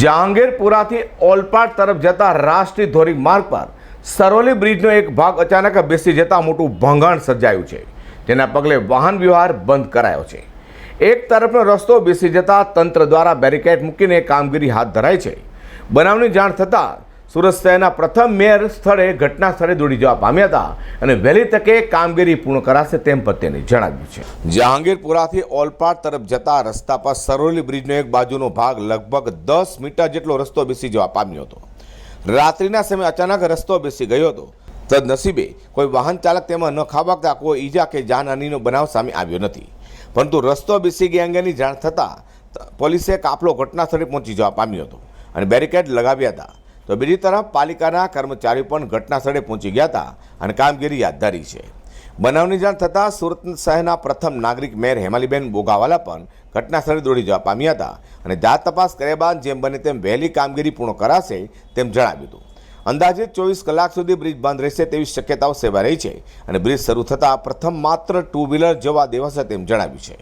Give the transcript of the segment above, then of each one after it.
જહાંગીરપુરાથી ઓલપાડ તરફ જતા રાષ્ટ્રીય ધોરીમાર્ગ પર સરોલી બ્રિજનો એક ભાગ અચાનક બેસી જતા મોટું ભંગાણ સર્જાયું છે. જેના પગલે વાહન વ્યવહાર બંધ કરાયો છે. એક તરફનો રસ્તો બેસી જતા તંત્ર દ્વારા બેરિકેડ મૂકીને કામગીરી હાથ ધરાઈ છે. બનાવની જાણ થતાં સુરત શહેરના પ્રથમ મેયર સ્થળે ઘટના સ્થળે દોડી જવા પામ્યા હતા અને વહેલી તકે કામગીરી પૂર્ણ કરાશે તેમ પત્યને જણાવ્યું છે. જહાંગીરપુરાથી ઓલપાડ તરફ જતા રસ્તા પર સરોલી બ્રિજનો એક બાજુનો ભાગ લગભગ દસ મીટર જેટલો રસ્તો બેસી જવા પામ્યો હતો. રાત્રિના સમયે અચાનક રસ્તો બેસી ગયો હતો. તદનસીબે કોઈ વાહન ચાલક તેમાં ન ખાબકતા કોઈ ઈજા કે જાનહાનીનો બનાવ સામે આવ્યો નથી. પરંતુ રસ્તો બેસી ગયા અંગેની જાણ થતાં પોલીસે કાફલો ઘટના સ્થળે પહોંચી જવા પામ્યો હતો અને બેરિકેડ લગાવ્યા હતા. તો બીજી તરફ પાલિકાના કર્મચારીઓ પણ ઘટના સ્થળે પહોંચી ગયા હતા અને કામગીરી હાથ ધરી છે. બનાવની જાણ થતાં સુરત શહેરના પ્રથમ નાગરિક મેયર હેમાલીબેન બોગાવાલા પણ ઘટના સ્થળે દોડી જવા પામ્યા હતા અને જાત તપાસ કર્યા બાદ જેમ બને તેમ વહેલી કામગીરી પૂર્ણ કરાશે તેમ જણાવ્યું હતું. અંદાજે ચોવીસ કલાક સુધી બ્રિજ બંધ રહેશે તેવી શક્યતાઓ સેવા રહી છે અને બ્રિજ શરૂ થતાં પ્રથમ માત્ર ટુ વ્હીલર જવા દેવાશે તેમ જણાવ્યું છે.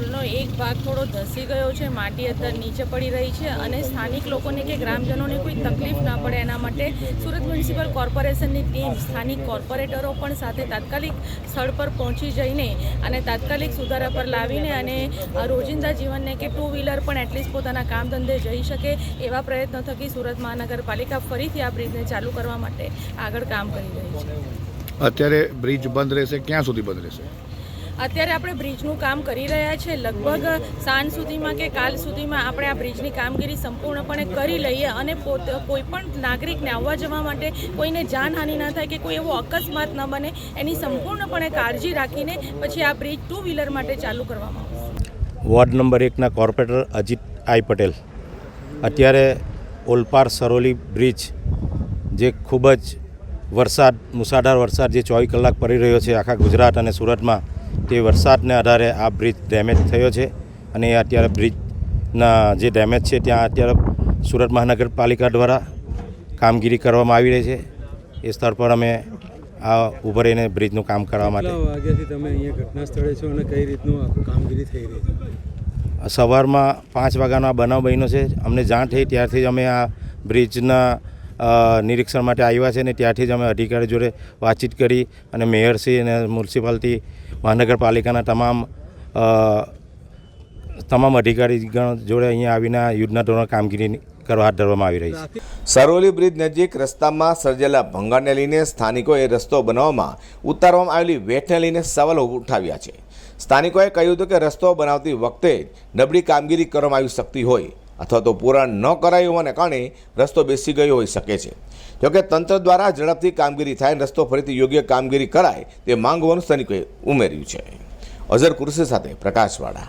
પુલનો એક ભાગ થોડો ધસી ગયો છે, માટી અત્યારે નીચે પડી રહી છે અને સ્થાનિક લોકોને કે ગ્રામજનોને કોઈ તકલીફ ના પડે એના માટે સુરત મ્યુનિસિપલ કોર્પોરેશનની ટીમ સ્થાનિક કોર્પોરેટરો પણ સાથે તાત્કાલિક સ્થળ પર પહોંચી જઈને અને તાત્કાલિક સુધારા પર લાવીને અને રોજિંદા જીવનને કે ટુ વ્હીલર પણ એટલીસ્ટ પોતાના કામ ધંધે જઈ શકે એવા પ્રયત્નો થકી સુરત મહાનગરપાલિકા ફરીથી આ બ્રિજને ચાલુ કરવા માટે આગળ કામ કરી રહી છે. અત્યારે બ્રિજ બંધ રહેશે, ક્યાં સુધી બંધ રહેશે? અત્યારે આપણે બ્રિજનું કામ કરી રહ્યા છે. લગભગ સાંજ સુધીમાં કે કાલ સુધીમાં આપણે આ બ્રિજની કામગીરી સંપૂર્ણપણે કરી લઈએ અને પોતે કોઈ પણ નાગરિકને આવવા જવા માટે કોઈને જાનહાનિ ના થાય કે કોઈ એવો અકસ્માત ન બને, એની સંપૂર્ણપણે કાળજી રાખીને પછી આ બ્રિજ ટુ વ્હીલર માટે ચાલુ કરવામાં આવશે. વોર્ડ નંબર એકના કોર્પોરેટર અજીત આઈ પટેલ. અત્યારે ઓલપાર સરોલી બ્રિજ જે ખૂબ જ વરસાદ મુસાધાર વરસાદ જે ચોવીસ કલાક પડી રહ્યો છે આખા ગુજરાત અને સુરતમાં તે વરસાદને આધારે આ બ્રિજ ડેમેજ થયો છે અને અત્યારે બ્રિજના જે ડેમેજ છે ત્યાં અત્યારે સુરત મહાનગરપાલિકા દ્વારા કામગીરી કરવામાં આવી રહી છે. એ સ્થળ પર અમે આ ઊભા રહીને બ્રિજનું કામ કરવા માટે વાગ્યાથી તમે અહીંયા ઘટના સ્થળે છો અને કઈ રીતનું કામગીરી થઈ રહી છે? સવારમાં પાંચ વાગ્યાનો આ બનાવ બન્યો છે. અમને જાણ થઈ ત્યારથી જ અમે આ બ્રિજના નિરીક્ષણ માટે આવ્યા છે અને ત્યાંથી જ અમે અધિકારી જોડે વાતચીત કરી અને મેયરશ્રી અને મ્યુનિસિપાલિટી મહાનગરપાલિકાના તમામ તમામ અધિકારીગણ જોડે અહીંયા આવીને યુદ્ધના ધોરણ કામગીરી કરવા હાથ ધરવામાં આવી રહી છે. સરોલી બ્રિજ નજીક રસ્તામાં સર્જેલા ભંગાણને લઈને સ્થાનિકોએ રસ્તો બનાવવામાં ઉતારવામાં આવેલી વેઠને લઈને સવાલો ઉઠાવ્યા છે. સ્થાનિકોએ કહ્યું હતું કે રસ્તો બનાવતી વખતે નબળી કામગીરી કરવામાં આવી શકતી હોય. અથવા તો પૂરણ ન કરાયું હોવાને કારણે રસ્તો બેસી ગયો હોઈ શકે છે. જોકે તંત્ર દ્વારા ઝડપથી કામગીરી થાય રસ્તો ફરીથી યોગ્ય કામગીરી કરાય તે માંગ હોવાનું સ્થાનિકોએ ઉમેર્યું છે. અઝર કુરશી સાથે પ્રકાશવાળા.